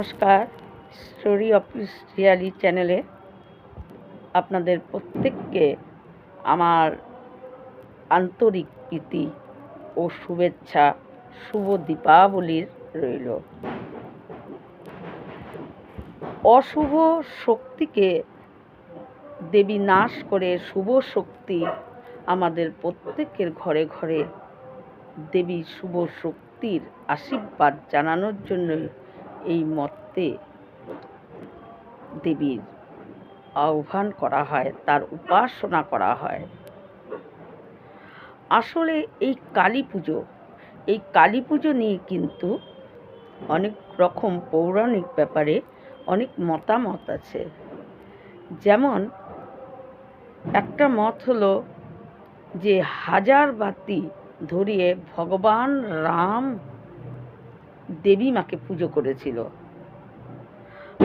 নমস্কার, story of really চ্যানেলে আপনাদের প্রত্যেককে আমার আন্তরিক প্রীতি ও শুভেচ্ছা, শুভ দীপাবলির রইল। অশুভ শক্তিকে দেবী নাশ করে শুভ শক্তি আমাদের প্রত্যেকের ঘরে ঘরে দেবী শুভ শক্তির আশীর্বাদ জানানোর জন্যই এই মর্তে দেবীর আহ্বান করা হয়, তার উপাসনা করা হয়। আসলে এই কালী পুজো, এই কালী পুজো নিয়ে কিন্তু অনেক রকম পৌরাণিক ব্যাপারে অনেক মতামত আছে। যেমন একটা মত হলো যে হাজার বাতি ধরিয়ে ভগবান রাম দেবী মাকে পুজো করেছিল।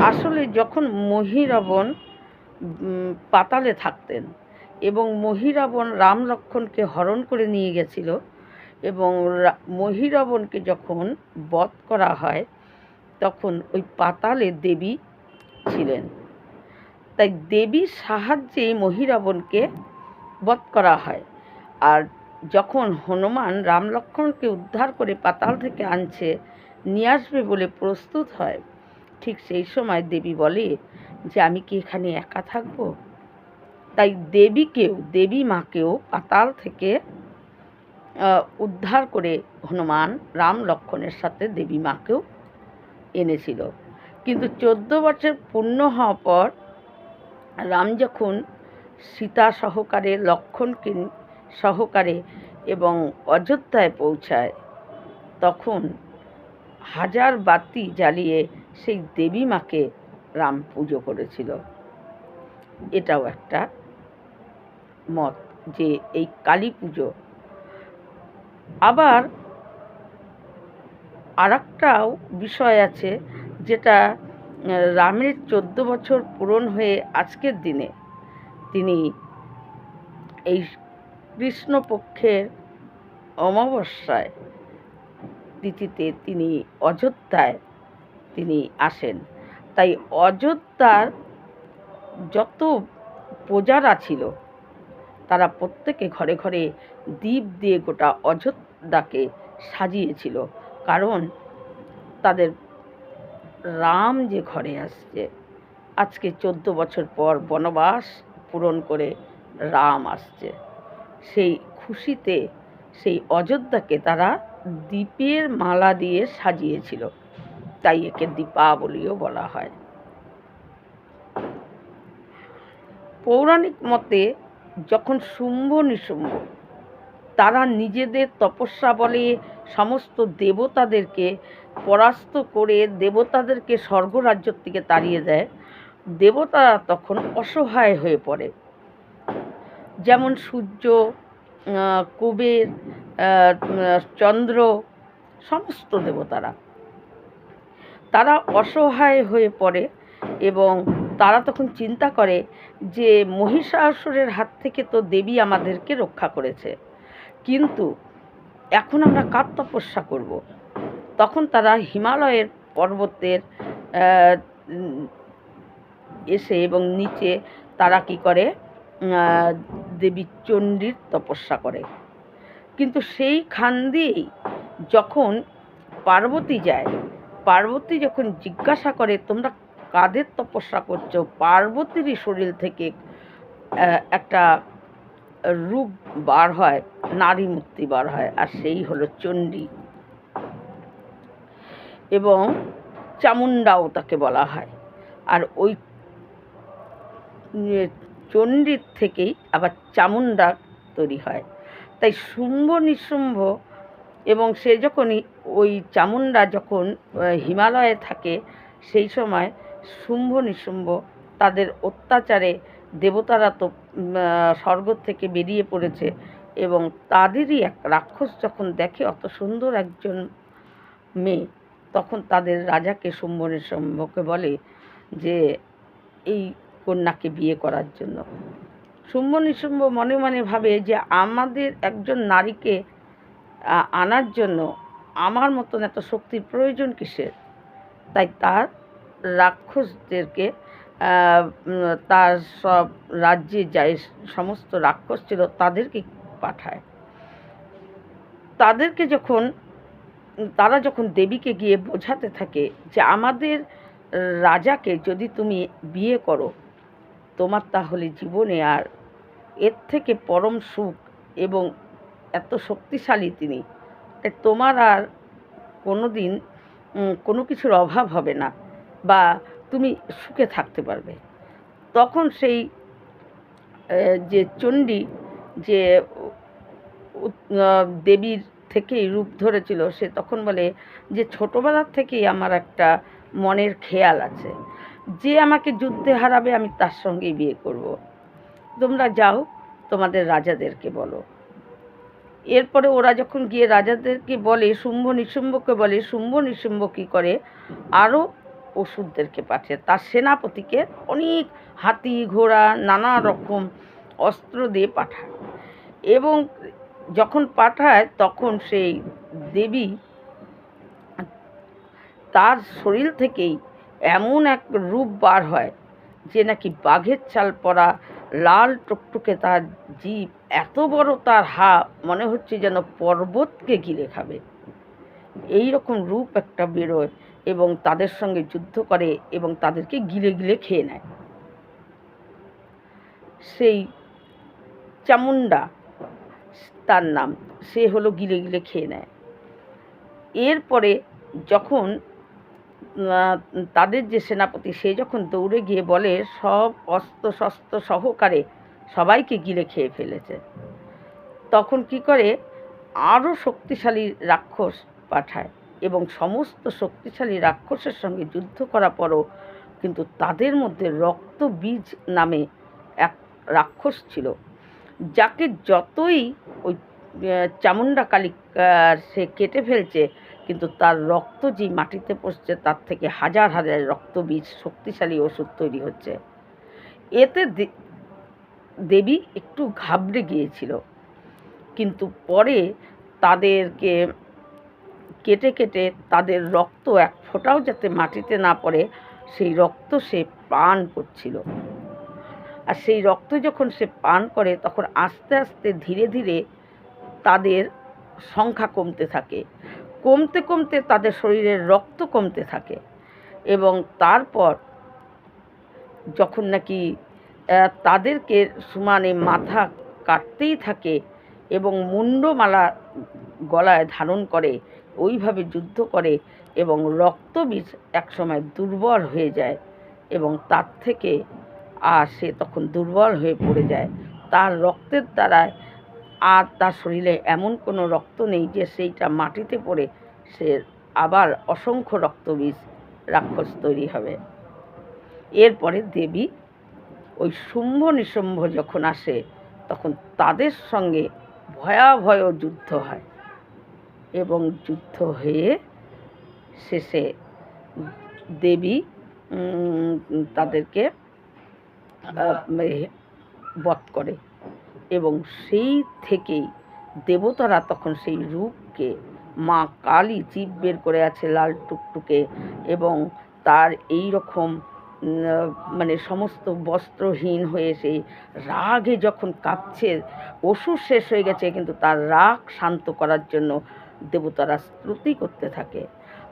আসলে যখন মহিরাবণ পাতালে থাকতেন এবং মহিরাবণ রাম লক্ষণকে হরণ করে নিয়ে গেছিল এবং মহিরাবণকে যখন বধ করা হয়, তখন ওই পাতালে দেবী ছিলেন। তাই দেবীর সাহায্যে মহিরাবণকে বধ করা হয়। আর যখন হনুমান রাম লক্ষণকে উদ্ধার করে পাতাল থেকে আনছে নিয়ে আসবে বলে প্রস্তুত হয়। ঠিক সেই সময় দেবী বলে, যে আমি কি এখানে একা থাকব? তাই দেবীকেও, দেবী মাকেও পাতাল থেকে উদ্ধার করে হনুমান রাম লক্ষ্মণের সাথে দেবী মাকেও এনেছিল। কিন্তু চোদ্দ বছর পূর্ণ হওয়ার পর রাম যখন সীতা সহকারে লক্ষণকে সহকারে এবং অযোধ্যায় পৌঁছায়, তখন হাজার বাতি জ্বালিয়ে সেই দেবী মাকে রাম পুজো করেছিল। এটাও একটা মত যে এই কালী পুজো। আবার আরেকটাও বিষয় আছে যেটা রামের চোদ্দ বছর পূরণ হয়ে আজকের দিনে তিনি এই কৃষ্ণপক্ষের অমাবস্যায় তিথিতে তিনি অযোধ্যায় তিনি আসেন। তাই অযোধ্যার যত প্রজারা ছিল, তারা প্রত্যেকে ঘরে ঘরে দ্বীপ দিয়ে গোটা অযোধ্যাকে সাজিয়েছিল। কারণ তাদের রাম যে ঘরে আসছে, আজকে চোদ্দ বছর পর বনবাস পূরণ করে রাম আসছে। সেই খুশিতে, সেই অযোধ্যাকে তারা দ্বীপের মালা দিয়ে সাজিয়েছিল। তাই একে দীপাবলিও বলা হয়। পৌরাণিক মতে যখন শুম্ভ নিশুম্ভ, তারা নিজেদের তপস্যা বলে সমস্ত দেবতাদেরকে পরাস্ত করে দেবতাদেরকে স্বর্গরাজ্য থেকে তাড়িয়ে দেয়, দেবতারা তখন অসহায় হয়ে পড়ে। যেমন সূর্য কুবের চন্দ্র, সমস্ত দেবতারা। তারা অসহায় হয়ে পড়ে এবং তারা তখন চিন্তা করে যে মহিষাসুরের হাত থেকে তো দেবী আমাদেরকে রক্ষা করেছে। কিন্তু এখন আমরা কার তপস্যা করব। তখন তারা হিমালয়ের পর্বতের এসে এবং নিচে তারা কি করে দেবী চণ্ডীর তপস্যা করে। কিন্তু সেই খান দিয়েই যখন পার্বতী যায়, পার্বতী যখন জিজ্ঞাসা করে, তোমরা কাদের তপস্যা করছ? পার্বতীরই শরীর থেকে একটা রূপ বার হয়, নারী মূর্তি বার হয়, আর সেই হলো চণ্ডী। এবং চামুন্ডাও তাকে বলা হয়। আর ওই চণ্ডীর থেকেই আবার চামুন্ডা তৈরি হয়। তাই শুম্ভ নিশুম্ভ এবং সে যখনই ওই চামুন্ডা যখন হিমালয়ে থাকে, সেই সময় শুম্ভ নিশুম্ভ তাদের অত্যাচারে দেবতারা তো স্বর্গ থেকে বেরিয়ে পড়েছে এবং তাদেরই এক রাক্ষস যখন দেখে অত সুন্দর একজন মেয়ে, তখন তাদের রাজাকে শুম্ভ নিশুম্ভকে বলে যে, এই কন্যাকে বিয়ে করার জন্য। শুম্ভ নিশুম্ভ মনে মনে ভাবে যে আমাদের একজন নারীকে আনার জন্য আমার মতন এত শক্তির প্রয়োজন কিসের? তাই তার রাক্ষসদেরকে তার সব রাজ্যে যাই সমস্ত রাক্ষস ছিল তাদেরকে পাঠায়। তাদেরকে যখন, তারা যখন দেবীকে গিয়ে বোঝাতে থাকে যে আমাদের রাজাকে যদি তুমি বিয়ে করো তোমার তাহলে জীবনে আর এর থেকে পরম সুখ এবং এত শক্তিশালী তিনি। তোমার আর কোনো দিন কোনো কিছুর অভাব হবে না বা তুমি সুখে থাকতে পারবে। তখন সেই যে চণ্ডী, যে দেবীর থেকেই রূপ ধরেছিল, সে তখন বলে যে ছোটবেলার থেকেই আমার একটা মনের খেয়াল আছে। যে আমাকে যুদ্ধে হারাবে, আমি তার সঙ্গেই বিয়ে করব। তোমরা যাও, তোমাদের রাজাদেরকে বলো। এরপরে ওরা যখন গিয়ে রাজাদেরকে বলে, শুম্ভ নিশুম্ভকে বলে, শুম্ভ নিশুম্ভ কী করে? আরও ওষুধদেরকে পাঠায়, তার সেনাপতিকে অনেক হাতি, ঘোড়া, নানা রকম অস্ত্র দিয়ে পাঠায়। এবং যখন পাঠায়, তখন সেই দেবী তার শরীর থেকেই এমন এক রূপ বার হয় যে নাকি বাঘের চাল পরা লাল টুকটুকে তার জীব এত বড় তার হা মনে হচ্ছে যেন পর্বতকে ঘিরে খাবে। এই রকম রূপ একটা বেরোয় এবং তাদের সঙ্গে যুদ্ধ করে এবং তাদেরকে গিলে গিলে খেয়ে নেয়। সেই চামুন্ডা তার নাম, সে হলো গিলে গিলে খেয়ে নেয়। এরপরে যখন তাদের যে সেনাপতি সে যখন দৌড়ে গিয়ে বলে সব অস্ত্র শস্ত্র সহকারে সবাইকে গিলে খেয়ে ফেলেছে। তখন কি করে? আরও শক্তিশালী রাক্ষস পাঠায় এবং সমস্ত শক্তিশালী রাক্ষসের সঙ্গে যুদ্ধ করার পরও কিন্তু তাদের মধ্যে রক্ত বীজ নামে এক রাক্ষস ছিল যাকে যতই ওই আহ, চামুন্ডা কালী সে কেটে ফেলছে কিন্তু তার রক্ত যে মাটিতে পড়ছে তার থেকে হাজার হাজার রক্ত বীজ শক্তিশালী ওষুধ তৈরি হচ্ছে। এতে দেবী একটু ঘাবড়ে গিয়েছিল। কিন্তু পরে তাদেরকে কেটে কেটে তাদের রক্ত এক ফোঁটাও যাতে মাটিতে না পড়ে, সেই রক্ত সে পান করছিল। আর সেই রক্ত যখন সে পান করে, তখন আস্তে আস্তে ধীরে ধীরে তাদের সংখ্যা কমতে থাকে। কমতে কমতে তাদের শরীরের রক্ত কমতে থাকে এবং তারপর যখন নাকি তাদেরকে সমানে মাথা কাটতেই থাকে এবং মুন্ডমালা গলায় ধারণ করে, ওইভাবে যুদ্ধ করে এবং রক্তবীজ একসময় দুর্বল হয়ে যায় এবং তার থেকে, আর সে তখন দুর্বল হয়ে পড়ে যায়। তার রক্তের দ্বারায় আর তার শরীরে এমন কোনো রক্ত নেই যে সেইটা মাটিতে পড়ে সে আবার অসংখ্য রক্তবীজ রাক্ষস তৈরি হবে। এরপরে দেবী ওই শুম্ভ নিশুম্ভ যখন আসে, তখন তাদের সঙ্গে ভয়াভয় যুদ্ধ হয় এবং যুদ্ধ হয়ে শেষে দেবী তাদেরকে বধ করে। এবং সেই থেকেই দেবতারা তখন সেই রূপকে মা কালী জীব বের করে আছে লাল টুকটুকে এবং তার এই রকম মানে সমস্ত বস্ত্রহীন হয়ে সেই রাগে যখন কাঁপছে ওষুধ শেষ হয়ে গেছে, কিন্তু তার রাগ শান্ত করার জন্য দেবতারা স্তুতি করতে থাকে।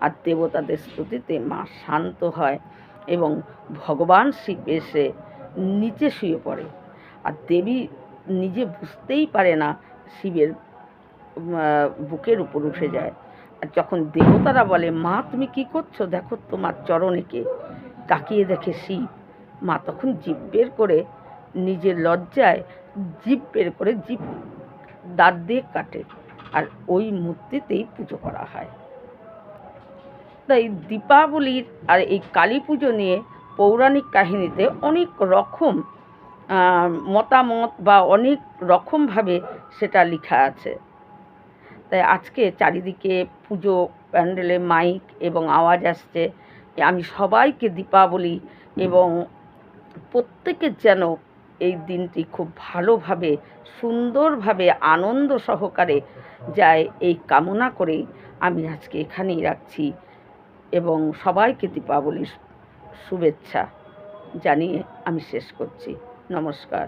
আর দেবতাদের স্তুতিতে মা শান্ত হয় এবং ভগবান শিব এসে নিচে শুয়ে পড়ে। আর দেবী নিজে বুঝতেই পারে না শিবের বুকের উপর উঠে যায়। আর যখন দেবতারা বলে, মা, তুমি কি করছ? দেখো তোমার চরণে কে? তাকিয়ে দেখে শিব। মা তখন জিভ বের করে নিজের লজ্জায় জিভ বের করে জিভ দাঁত দিয়ে কাটে আর ওই মূর্তিতেই পুজো করা হয়। তাই দীপাবলির আর এই কালী পুজো নিয়ে পৌরাণিক কাহিনীতে অনেক রকম মতামত বা অনেক রকমভাবে সেটা লেখা আছে। তাই আজকে চারিদিকে পুজো, প্যান্ডেলে মাইক এবং আওয়াজ আসছে। আমি সবাইকে দীপাবলি এবং প্রত্যেকের যেন এই দিনটি খুব ভালোভাবে, সুন্দরভাবে, আনন্দ সহকারে যায় এই কামনা করেই আমি আজকে এখানেই রাখছি এবং সবাইকে দীপাবলির শুভেচ্ছা জানিয়ে আমি শেষ করছি। নমস্কার।